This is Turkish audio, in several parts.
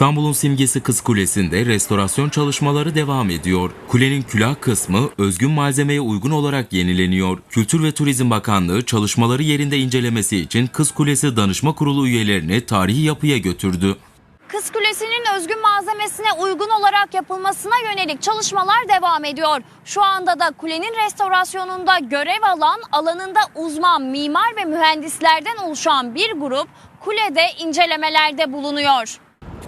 İstanbul'un simgesi Kız Kulesi'nde restorasyon çalışmaları devam ediyor. Kulenin külah kısmı özgün malzemeye uygun olarak yenileniyor. Kültür ve Turizm Bakanlığı çalışmaları yerinde incelemesi için Kız Kulesi Danışma Kurulu üyelerini tarihi yapıya götürdü. Kız Kulesi'nin özgün malzemesine uygun olarak yapılmasına yönelik çalışmalar devam ediyor. Şu anda da kulenin restorasyonunda görev alan alanında uzman mimar ve mühendislerden oluşan bir grup kulede incelemelerde bulunuyor.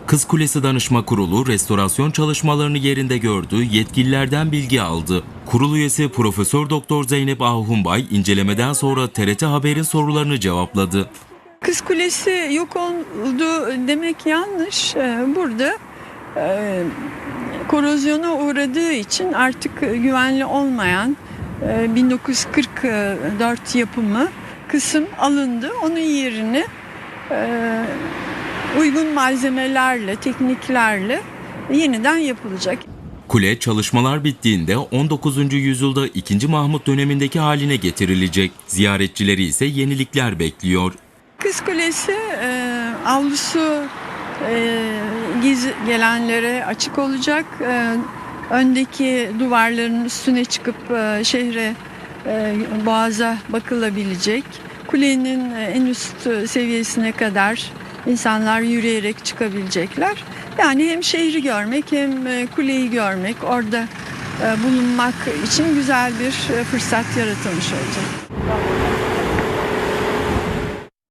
Kız Kulesi Danışma Kurulu restorasyon çalışmalarını yerinde gördü, yetkililerden bilgi aldı. Kurul üyesi Profesör Doktor Zeynep Ahunbay incelemeden sonra TRT Haber'in sorularını cevapladı. Kız Kulesi yok oldu demek yanlış. Ee, Burada e, korozyona uğradığı için artık güvenli olmayan e, 1944 yapımı kısım alındı. Onun yerine e, uygun malzemelerle, tekniklerle yeniden yapılacak. Kule çalışmalar bittiğinde 19. yüzyılda 2. Mahmut dönemindeki haline getirilecek. Ziyaretçileri ise yenilikler bekliyor. Kız Kulesi e, avlusu e, giz gelenlere açık olacak. E, öndeki duvarların üstüne çıkıp e, şehre e, boğaza bakılabilecek. Kulenin e, en üst seviyesine kadar insanlar yürüyerek çıkabilecekler. Yani hem şehri görmek hem e, kuleyi görmek, orada e, bulunmak için güzel bir e, fırsat yaratılmış olacak.